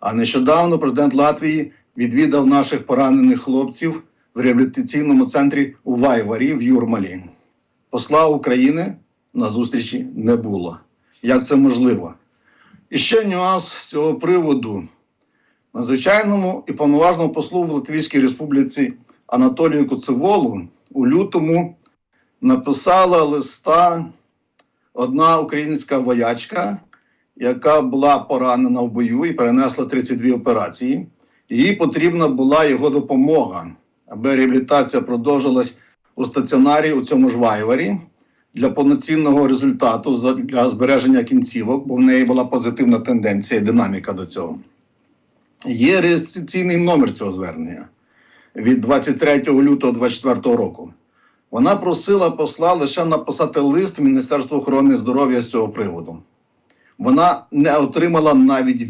А нещодавно президент Латвії відвідав наших поранених хлопців в реабілітаційному центрі у Вайварі в Юрмалі. Посла України на зустрічі не було. Як це можливо? І ще нюанс з цього приводу. Надзвичайному і повноважному послу в Латвійській Республіці Анатолію Коцеволу у лютому написала листа одна українська воячка, яка була поранена в бою і перенесла 32 операції. Їй потрібна була його допомога, аби реабілітація продовжилась у стаціонарі у цьому ж вайварі для повноцінного результату для збереження кінцівок, бо в неї була позитивна тенденція і динаміка до цього. Є реєстраційний номер цього звернення від 23 лютого 2024 року. Вона просила посла лише написати лист в Міністерство охорони здоров'я з цього приводу. Вона не отримала навіть